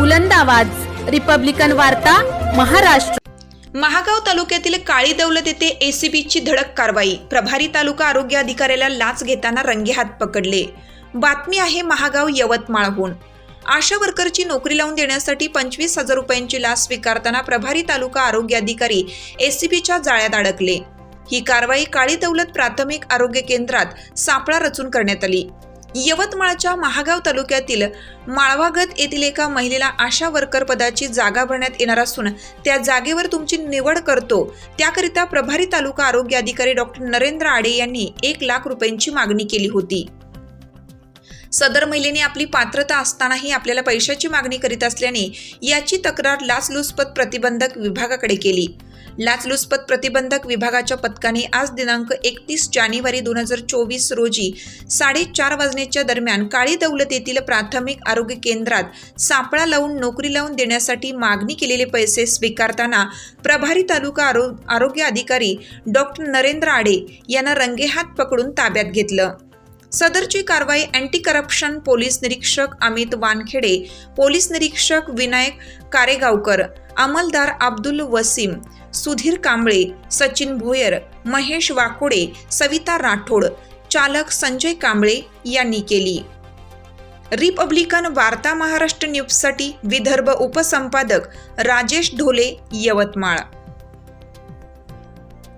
बुलंद आवाज. रिपब्लिकन वार्ता महाराष्ट्र. महागाव तालुक्यातील काळी दौलत येथे एसीबीची धडक कारवाई. प्रभारी तालुका आरोग्य अधिकाऱ्याला लाच घेताना रंगेहात पकडले. बातमी आहे महागाव यवतमाळहून. आशा वर्करची नोकरी लावून देण्यासाठी पंचवीस हजार रुपयांची लाच स्वीकारताना प्रभारी तालुका आरोग्य अधिकारी एसीबीच्या जाळ्यात अडकले. ही कारवाई काळी दौलत प्राथमिक आरोग्य केंद्रात सापळा रचून करण्यात आली. यवतमाळच्या महागाव तालुक्यातील माळवागत येथील एका महिलेला आशा वर्कर पदाची जागा भरण्यात येणार असून त्या जागेवर तुमची निवड करतो. त्याकरिता प्रभारी तालुका आरोग्य अधिकारी डॉक्टर नरेंद्र आडे यांनी एक लाख रुपयांची मागणी केली होती. सदर महिलेने आपली पात्रता असतानाही आपल्याला पैशाची मागणी करीत असल्याने याची तक्रार लाचलुचपत प्रतिबंधक विभागाकडे केली. लाचलुचपत प्रतिबंधक विभागाच्या पथकाने आज दिनांक एकतीस जानेवारी दोन हजार चोवीस रोजी साडेचार वाजण्याच्या दरम्यान काळी दौलत येथील प्राथमिक आरोग्य केंद्रात सापळा लावून नोकरी लावून देण्यासाठी मागणी केलेले पैसे स्वीकारताना प्रभारी तालुका आरो आरोग्य अधिकारी डॉक्टर नरेंद्र आडे यांना रंगेहात पकडून ताब्यात घेतलं. सदरची कारवाई अँटी करप्शन पोलीस निरीक्षक अमित वानखेडे पोलीस निरीक्षक विनायक कारेगावकर अमलदार अब्दुल वसीम सुधीर कांबळे सचिन भोयर महेश वाकोडे सविता राठोड चालक संजय कांबळे यांनी केली. रिपब्लिकन वार्ता महाराष्ट्र न्यूजसाठी विदर्भ उपसंपादक राजेश ढोले यवतमाळ.